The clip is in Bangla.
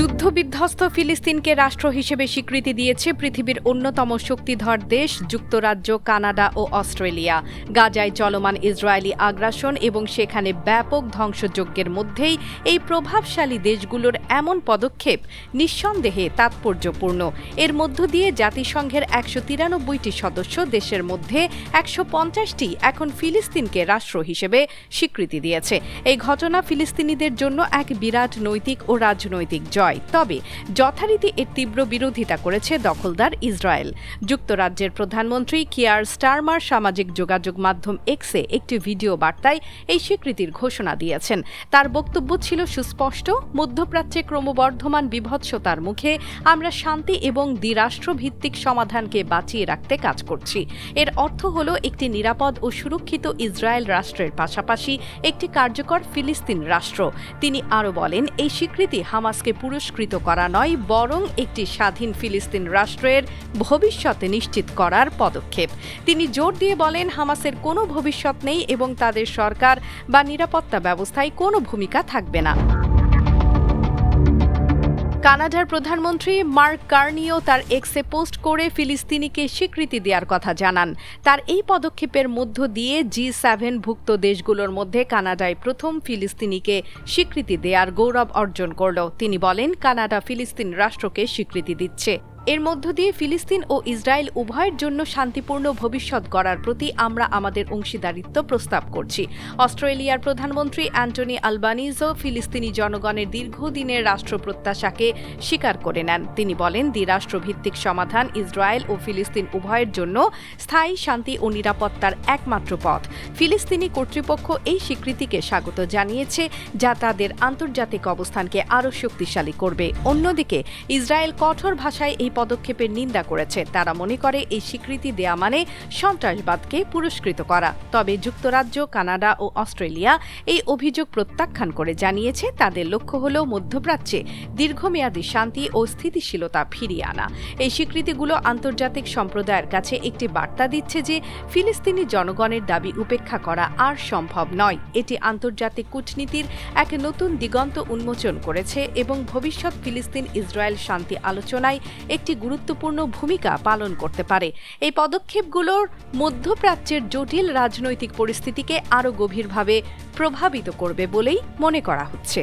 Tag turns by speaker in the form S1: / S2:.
S1: to যুদ্ধবিধ্বস্ত ফিলিস্তিনকে রাষ্ট্র হিসেবে স্বীকৃতি দিয়েছে পৃথিবীর অন্যতম শক্তিধর দেশ যুক্তরাজ্য, কানাডা ও অস্ট্রেলিয়া। গাজায় চলমান ইসরায়েলি আগ্রাসন এবং সেখানে ব্যাপক ধ্বংসযজ্ঞের মধ্যেই এই প্রভাবশালী দেশগুলোর এমন পদক্ষেপ নিঃসন্দেহে তাৎপর্যপূর্ণ। এর মধ্য দিয়ে জাতিসংঘের একশো তিরানব্বইটি সদস্য দেশের মধ্যে একশো পঞ্চাশটি এখন ফিলিস্তিনকে রাষ্ট্র হিসেবে স্বীকৃতি দিয়েছে। এই ঘটনা ফিলিস্তিনিদের জন্য এক বিরাট নৈতিক ও রাজনৈতিক জয়। তবে যথারীতি এর তীব্র বিরোধিতা করেছে দখলদার ইসরায়েল। যুক্তরাজ্যের প্রধানমন্ত্রী কিয়ার স্টারমার সামাজিক যোগাযোগ মাধ্যম এক্সে একটি ভিডিও বার্তায় এই স্বীকৃতির ঘোষণা দিয়েছেন। তার বক্তব্য ছিল সুস্পষ্ট, মধ্যপ্রাচ্যে ক্রমবর্ধমান বিভৎসতার মুখে আমরা শান্তি এবং দ্বিরাষ্ট্রভিত্তিক সমাধানকে বাঁচিয়ে রাখতে কাজ করছি। এর অর্থ হল একটি নিরাপদ ও সুরক্ষিত ইসরায়েল রাষ্ট্রের পাশাপাশি একটি কার্যকর ফিলিস্তিন রাষ্ট্র। তিনি আরও বলেন, এই স্বীকৃতি হামাসকে পুরস্কৃত করা নয়, বরং একটি স্বাধীন ফিলিস্তিন রাষ্ট্রের ভবিষ্যতে নিশ্চিত করার পদক্ষেপ। তিনি জোর দিয়ে বলেন, হামাসের কোনো ভবিষ্যৎ নেই এবং তাদের সরকার বা নিরাপত্তা ব্যবস্থায় কোনো ভূমিকা থাকবে না। কানাডার প্রধানমন্ত্রী মার্ক কার্নিও তার এক্সে পোস্ট করে ফিলিস্তিনিকে স্বীকৃতি দেওয়ার কথা জানান। তার এই পদক্ষেপের মধ্য দিয়ে জি সেভেন ভুক্ত দেশগুলোর মধ্যে কানাডায় প্রথম ফিলিস্তিনিকে স্বীকৃতি দেওয়ার গৌরব অর্জন করল। তিনি বলেন, কানাডা ফিলিস্তিন রাষ্ট্রকে স্বীকৃতি দিচ্ছে। এর মধ্য দিয়ে ফিলিস্তিন ও ইসরায়েল উভয়ের জন্য শান্তিপূর্ণ ভবিষ্যৎ গড়ার প্রতি আমরা আমাদের অংশীদারিত্ব প্রস্তাব করছি। অস্ট্রেলিয়ার প্রধানমন্ত্রী অ্যান্টনি আলবানিজও ফিলিস্তিনি জনগণের দীর্ঘদিনের রাষ্ট্র প্রত্যাশাকে স্বীকার করে নেন। তিনি বলেন দ্বিরাষ্ট্রভিত্তিক সমাধান ইসরায়েল ও ফিলিস্তিন উভয়ের জন্য স্থায়ী শান্তি ও নিরাপত্তার একমাত্র পথ। ফিলিস্তিনি কর্তৃপক্ষ এই স্বীকৃতিকে স্বাগত জানিয়েছে, যা তাদের আন্তর্জাতিক অবস্থানকে আরও শক্তিশালী করবে। অন্যদিকে, ইসরায়েল কঠোর ভাষায় পদক্ষেপের নিন্দা করেছে। তারা মনে করে এই স্বীকৃতি দেয়া মানে সন্ত্রাসবাদকে পুরস্কৃত করা। তবে যুক্তরাজ্য, কানাডা ও অস্ট্রেলিয়া এই অভিযোগ প্রত্যাখ্যান করে জানিয়েছে। তাদের লক্ষ্য হল মধ্যপ্রাচ্যে দীর্ঘমেয়াদী শান্তি ও স্থিতিশীলতা ফিরিয়ে আনা। এই স্বীকৃতিগুলো আন্তর্জাতিক সম্প্রদায়ের কাছে একটি বার্তা দিচ্ছে যে ফিলিস্তিনি জনগণের দাবি উপেক্ষা করা আর সম্ভব নয়। এটি আন্তর্জাতিক কূটনীতির এক নতুন দিগন্ত উন্মোচন করেছে এবং ভবিষ্যৎ ফিলিস্তিন ইসরায়েল শান্তি আলোচনায় একটি গুরুত্বপূর্ণ ভূমিকা পালন করতে পারে। এই পদক্ষেপগুলোর মধ্যপ্রাচ্যের জটিল রাজনৈতিক পরিস্থিতিকে আরও গভীরভাবে প্রভাবিত করবে বলেই মনে করা হচ্ছে।